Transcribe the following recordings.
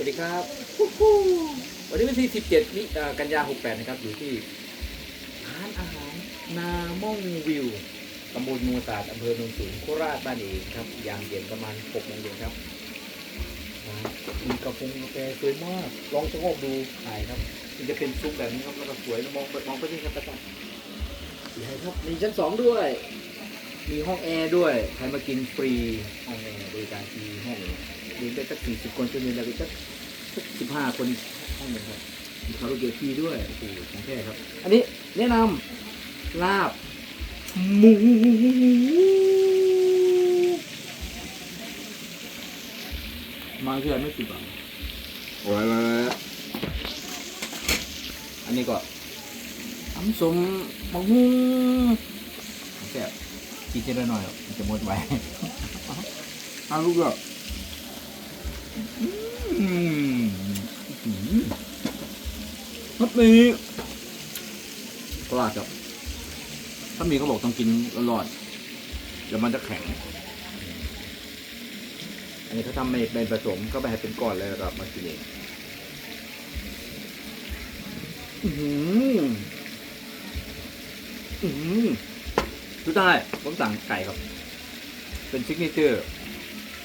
สวัสดีครับ วันนี้วันที่ 17นี่เอ่อกันยา 68 นะครับ อยู่ที่ร้านอาหารนาม่องวิวตำบลนูนศาสตร์อำเภอโนนสูงโคราชบ้านเองครับ ยามเย็นประมาณ6โมงเย็นครับร้านมีกาแฟกาแฟสวยมาก ลองชะโงกดูถ่ายครับ มันจะเป็นซุปแบบนี้ครับ แล้วก็สวยมองไปมองไปที่ครับตะกั่สวยครับ มีชั้นสองด้วย มีห้องแอร์ด้วย ใครมากินฟรี ห้องแอร์บริการฟรีห้อง เรียนได้สักสี่สิบคนจะมีอะไรสักสักสิบห้าคนห้องหนึ่งครับมีคาราโอเกะฟรีด้วยโอ้โหของแท้ครับ อันนี้แนะนำลาบหมูมาเพื่อนไม่ติดหวังโอ้ยมาอันนี้ก็น้ำส้มมะม่วงของแซ่บกินเจได้หน่อยครับมันจะหมดไว้ทา นลูกอะอืมมัดหมีตลาดครับถ้ามีเขาบอกต้องกินร้อนๆเดี๋ยวมันจะแข็ง อันนี้เขาทำไม่เป็นผสมก็ไปให้เป็นก้อนเลยแล้วก็มากินเองอื้อหืออื้อหือสุดท้ายผมสั่งไก่ครับ เป็นซิกเนเจอร์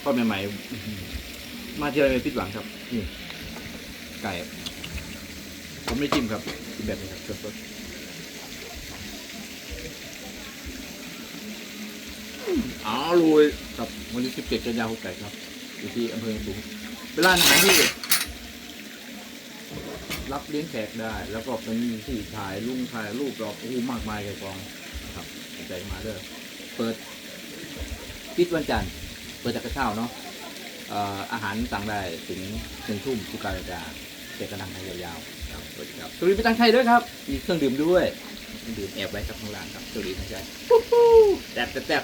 ทอดใหม่ๆอื้อหือ มาเจอไม่ผิดหวังครับนี่ไก่ ผมไม่จิ้มครับกินแบบนี้ครับสดๆอ้าวรวยครับวันนี้17กันยายน68ครับอยู่ที่อำเภอสูงเป็นร้านอาหารที่รับเลี้ยงแขกได้ แล้วก็เป็นที่ถ่ายลุงถ่ายรูปรอบโอ้โหมากมายเลยกองนะครับสนใจมาเด้อเปิดปิดวันจันทร์เปิดจากกระเช้าเนาะเอ่ออาหารสั่งได้ถึงหนึ่งทุ่มทุกการเวลาเจ็ดกระดังไทยยาวๆครับสวัสดีครับสวัสดีไปตั้งไทยด้วยครับ มีเครื่องดื่มด้วยเครื่องดื่มแอบไว้ครับข้างล่างครับสวัสดีทั้งใจแซ่บแซ่บ